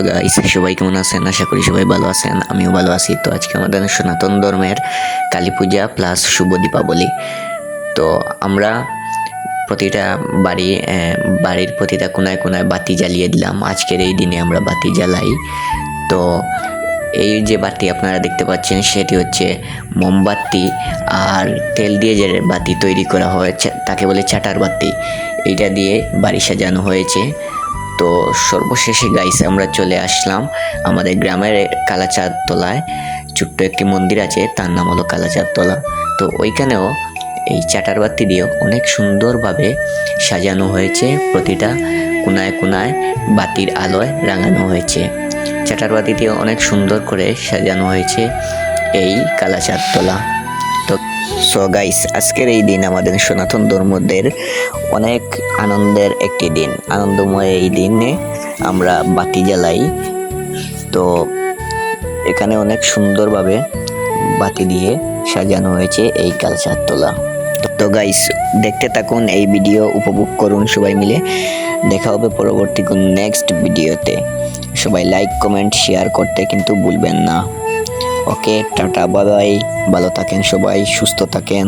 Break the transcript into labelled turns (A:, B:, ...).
A: Hello guys সবাই কেমন আছেন? আশা করি সবাই ভালো আছেন, আমিও ভালো আছি। তো আজকে আমাদের সনাতন ধর্মের কালী পূজা প্লাস শুভ দীপাবলি। তো আমরা প্রতিটা বাড়ি বাড়ির প্রতিটা কোনায় কোনায় বাতি জ্বালিয়ে দিলাম। আজকের এই দিনে আমরা বাতি জ্বালাই। তো এই যে বাতি আপনারা দেখতে পাচ্ছেন, সেটি হচ্ছে মোমবাতি আর তেল দিয়ে যে বাতি তৈরি করা হয়েছে, তাকে বলে চাটার বাতি। এইটা দিয়ে বাড়ি সাজানো হয়েছে। তো সর্বশেষে গাইস আমরা চলে আসলাম আমাদের গ্রামের কালাচাঁদ তলায়। ছোট্ট একটি মন্দির আছে, তার নাম হলো কালাচাঁদ তলা। তো ওইখানেও এই চাটার বাতি দিয়ে অনেক সুন্দরভাবে সাজানো হয়েছে, প্রতিটা কোনায় কোনায় বাতির আলোয় রাঙানো হয়েছে। চাটার বাতি দিয়ে অনেক সুন্দর করে সাজানো হয়েছে এই কালাচাঁদ তলা। তো সো গাইস আজকের এই দিন আমাদের সনাতন ধর্মদের অনেক আনন্দের একটি দিন। আনন্দময় এই দিনে আমরা বাতি জ্বালাই, তো এখানে অনেক সুন্দরভাবে বাতি দিয়ে সাজানো হয়েছে এই কালচার তোলা। তো গাইস দেখতে থাকুন, এই ভিডিও উপভোগ করুন সবাই মিলে। দেখা হবে পরবর্তী কোন নেক্সট ভিডিওতে সবাই লাইক কমেন্ট শেয়ার করতে কিন্তু ভুলবেন না। ওকে টাটা বাই ভালো থাকেন সবাই সুস্থ থাকেন।